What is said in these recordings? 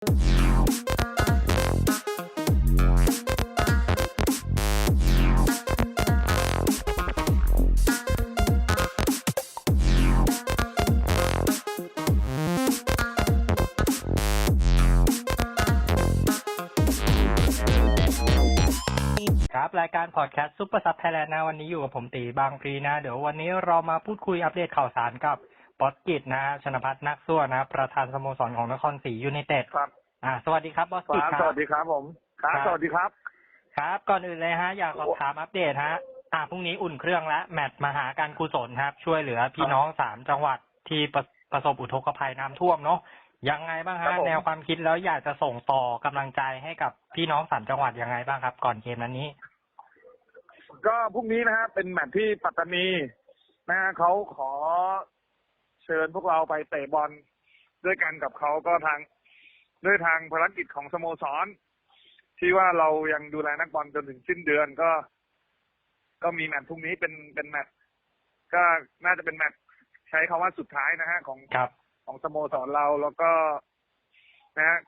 ครับ รายการพอดแคสต์ซุปเปอร์ซับไทยแลนด์นะวันนี้อยู่กับผมตีบางพลีนะ เดี๋ยววันนี้เรามาพูดคุยอัปเดตข่าวสารกับ บอสกิจนะชนพัฒน์นักสู้นะ ประธานสโมสรของนครศรียูไนเต็ดครับอ่าสวัสดีครับบอสคกิจรับคสรัวับสดีครับผมครับครับสวัสดีครับ ครับ ก่อนอื่นเลยฮะ อยากสอบถามอัปเดตฮะอ่าพรุ่งนี้อุ่นเครื่องและแมตช์มหาการกุศลครับ ช่วยเหลือพี่น้องสามจังหวัดที่ประประสบอุทกภัยน้ำท่วมเนาะยังไงบ้างครัฮะบผมแนวความคิดแล้วอยากจะส่งต่อกำลังใจให้กับพี่น้องสามจังหวัดยังไงบ้างครับ ก่อนเกมนั้นนี้ ก็พรุ่งนี้นะฮะเป็นแมตช์ที่ปัตตานีนะฮะเขาขอเชิญพวกเราไปเตะบอลด้วยกันกับเขาก็ทางด้วยทางภารกิจของสโมสร ที่ว่าเรายังดูแลนักบอลจนถึงสิ้นเดือนก็ ก็มีแมตช์พรุ่งนี้เป็นเป็นแมตช์ก็น่าจะเป็นแมตช์ใช้คำว่าสุดท้ายนะฮะของครับของสโมสรเราแล้วก็นะฮะ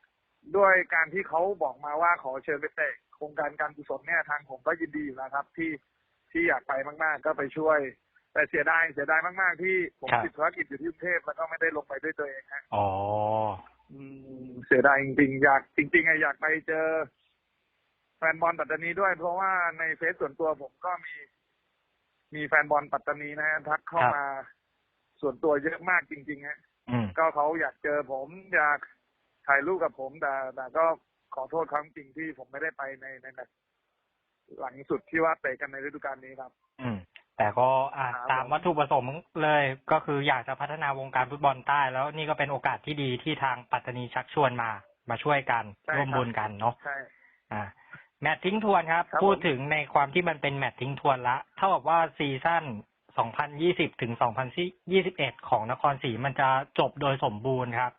ด้วยการที่เขาบอกมาว่าขอเชิญไปเตะโครงการการกุศลเนี่ยทางผมก็ยินดีอยู่แล้วครับ ที่ที่อยากไปมาก ๆ ก็ไปช่วย แต่เสียดายเสียดายมากๆที่ผมครับ ติดภารกิจอยู่ที่กรุงเทพแล้วก็ไม่ได้ลงไปด้วยตัวเองฮะอ๋อ อืมเสียดายจริงๆอยากจริงๆอะอยากไปเจอ แฟนบอลปัตตานีด้วย เพราะว่าในเฟซส่วนตัวผมก็มี มีแฟนบอลปัตตานีนะฮะทักเข้าครับ มา ส่วนตัวเยอะมากจริงๆฮะ อืม ก็เขาอยากเจอผมอยากถ่ายรูปกับผมแต่แต่ก็ขอโทษครั้งจริงที่ผมไม่ได้ไปในในแมตช์หลังสุดที่ว่าเตะกันในฤดูกาลนี้ครับ อืม แต่ก็อ่าครับ ตามวัตถุประสงค์เลยก็คืออยากจะพัฒนาวงการฟุตบอลใต้ แล้วนี่ก็เป็นโอกาสที่ดีที่ทางปัตตานีชักชวนมา มาช่วยกันใช่ร่วมครับบุญกันเนาะ ใช่ อ่าแมตช์ทิ้งทวนครับ ครับพูดผมถึงในความที่มันเป็นแมตช์ทิ้งทวนละเท่ากับว่าซีซั่น 2020 ถึง 2021 ของนครศรีมันจะจบโดยสมบูรณ์ครับ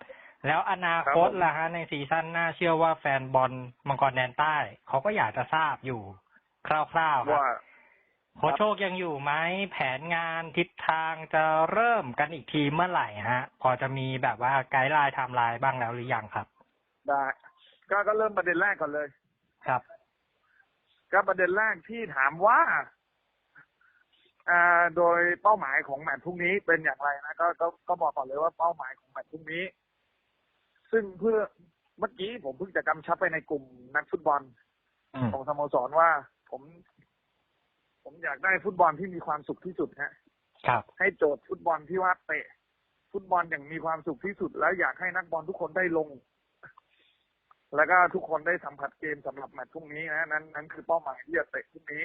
แล้วอนาคตล่ะฮะในซีซั่นหน้าเชื่อว่าแฟนบอลมังกรแดนใต้ เขาก็อยากจะทราบอยู่คร่าวๆครับ ว่า โค้ชโชคยังอยู่ไหมแผนงานทิศทางจะเริ่มกันอีกทีเมื่อไหร่ฮะ พอจะมีแบบว่าไกด์ไลน์ไทม์ไลน์บ้างแล้วหรือยังครับ ได้ ก็ก็เริ่มประเด็นแรกก่อนเลย ครับ ก็ประเด็นแรกที่ถามว่าอ่าโดยเป้าหมายของแมตช์พรุ่งนี้เป็นอย่างไรนะก็ก็ก็บอกก่อนเลยว่าเป้าหมายของแมตช์พรุ่งนี้ ซึ่งเพื่อเมื่อกี้ผมเพิ่งจะกำชับไปในกลุ่มนักฟุตบอลอืมของสโมสรว่า ผม ผมอยากได้ฟุตบอลที่มีความสุขที่สุดฮะครับ ให้โจทย์ฟุตบอลที่ว่าเตะ ฟุตบอลอย่างมีความสุขที่สุด แล้วอยากให้นักบอลทุกคนได้ลง แล้วก็ทุกคนได้สัมผัสเกมสำหรับแมตช์พรุ่งนี้นะนั้นนั้นคือเป้าหมายที่จะเตะพรุ่งนี้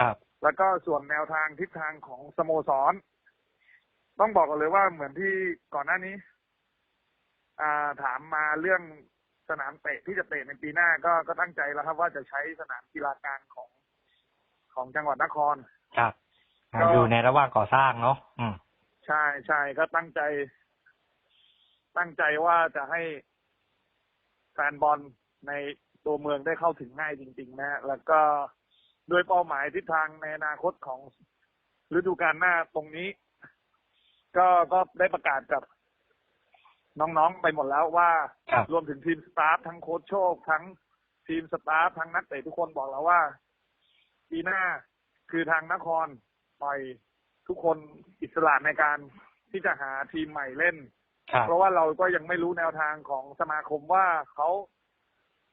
ครับ แล้วก็ส่วนแนวทางทิศทางของสโมสร ต้องบอกกันเลยว่าเหมือนที่ก่อนหน้านี้ อ่าถามมาเรื่องสนามเตะที่จะเตะในปีหน้าก็ก็ตั้งใจแล้วครับว่าจะใช้สนามกีฬากลางของ ของจังหวัดนคร ครับอ่าก็อยู่ในระหว่างก่อสร้างเนาะอืมใช่ใช่ก็ตั้งใจ ตั้งใจว่าจะให้แฟนบอลในตัวเมืองได้เข้าถึงง่ายจริง ๆ นะ แล้วก็ด้วยเป้าหมายทิศทางในอนาคตของฤดูกาลหน้าตรงนี้ ก็ก็ได้ประกาศกับน้องๆไปหมดแล้วว่าครับรวมถึงทีมสตาฟทั้งโค้ชโชคทั้งทีมสตาฟทั้งนักเตะทุกคนบอกแล้วว่า ปีหน้าคือทางนครปล่อยทุกคนอิสระในการที่จะหาทีมใหม่เล่นครับเพราะว่าเราก็ยังไม่รู้แนวทางของสมาคมว่าเขา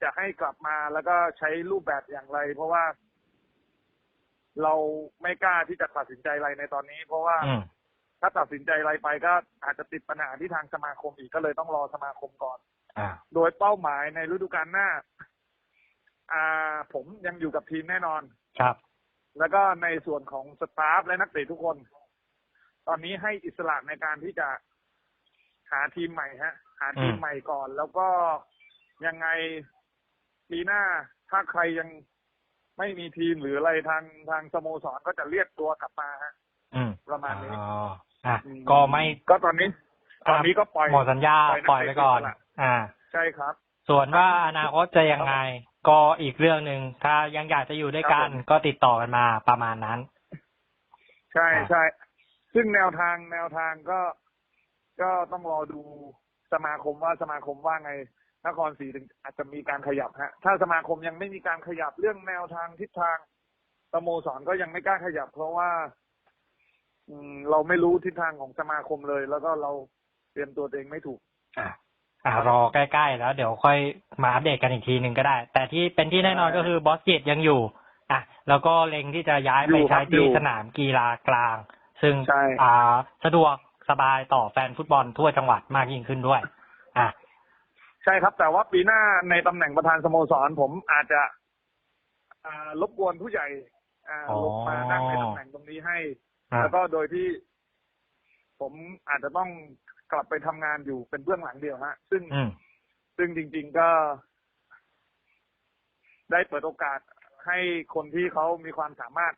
จะให้กลับมาแล้วก็ใช้รูปแบบอย่างไร เพราะว่า เราไม่กล้าที่จะตัดสินใจอะไรในตอนนี้ เพราะว่าอืมถ้าตัดสินใจอะไรไปก็อาจจะติดปัญหาที่ทางสมาคมอีกก็เลยต้องรอสมาคมก่อนอ่าโดยเป้าหมายในฤดูกาลหน้า อ่า ผมยังอยู่กับทีมแน่นอน ครับ แล้วก็ในส่วนของสตาฟและนักเตะทุกคน ตอนนี้ให้อิสระในการที่จะหาทีมใหม่ฮะ หาทีมอืมใหม่ก่อน แล้วก็ยังไงปีหน้าถ้าใครยังไม่มีทีมหรืออะไรทางทางสโมสรก็จะเรียกตัวกลับมาฮะอืมประมาณนี้อ๋ออะอืมก็ไม่ก็ตอนนี้ ตอนนี้ก็ปล่อยหมดสัญญาปปล่ล่ออยยนักไปก่อนเตะอิสระอ่า ใช่ครับ ส่วนว่าอนาคตจะยังไง ก็อีกเรื่องหนึ่งถ้ายังอยากจะอยู่ด้วยกันครับผมก็ติดต่อกันมาประมาณนั้น ใช่อ่าใช่ซึ่งแนวทางแนวทางก็ก็ต้องรอดูสมาคมว่าสมาคมว่าไงทนครศรีถึงอาจจะมีการขยับฮะ ถ้าสมาคมยังไม่มีการขยับเรื่องแนวทางทิศทางสโมสรก็ยังไม่กล้าขยับ เพราะว่า อืม เราไม่รู้ทิศทางของสมาคมเลย แล้วก็เราเตรียมตัวตัวเองไม่ถูก อะ อ่ารอใกล้ๆแล้วเดี๋ยวค่อยมาอัปเดตกันอีกทีหนึ่งก็ได้ แต่ที่เป็นที่แน่นอนใช่ก็คือบอสกิตยังอยู่อะแล้วก็เล็งที่จะย้ายอยู่ไปครัใช้บที่อยู่สนามกีฬากลาง ซึ่งใช่อ่าสะดวกสบายต่อแฟนฟุตบอลทั่วจังหวัดมากยิ่งขึ้นด้วย อะใช่ครับ แต่ว่าปีหน้าในตำแหน่งประธานสโมสรผมอาจจะอ่ารบกวนผู้ใหญ่อ่าอ๋อลงมานั่งในตำแหน่งตรงนี้ให้อะแล้วก็โดยที่ผมอาจจะต้อง กลับไปทำงานอยู่เป็นเบื้องหลังเดียวฮะ ซึ่งอืมซึ่งจริง ๆก็ ได้เปิดโอกาสให้คนที่เขามีความสามารถ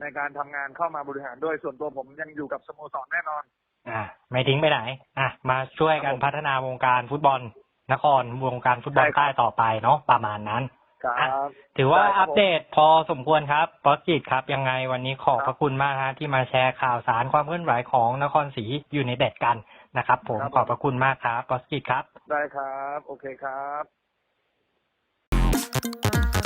ในการทำงานเข้ามาบริหารด้วยส่วนตัวผมยังอยู่กับสโมสรแน่นอน อะไม่ทิ้งไปไหน อะ มาช่วยกันครับผมพัฒนาวงการฟุตบอลนครวงการฟุตบอลใช่ครับใต้ต่อไปเนาะประมาณนั้น ครับถือว่าได้ครับอัปเดตพอสมควรครับบอสกิตครับ ยังไงวันนี้ขอบครับพระคุณมากฮะที่มาแชร์ข่าวสารความเคลื่อนไหวของนครศรีอยู่ในเด็ดกันนะครับ ผมครับผมขอบพระคุณมากครับบอสกิตครับ ได้ครับ โอเคครับ Thank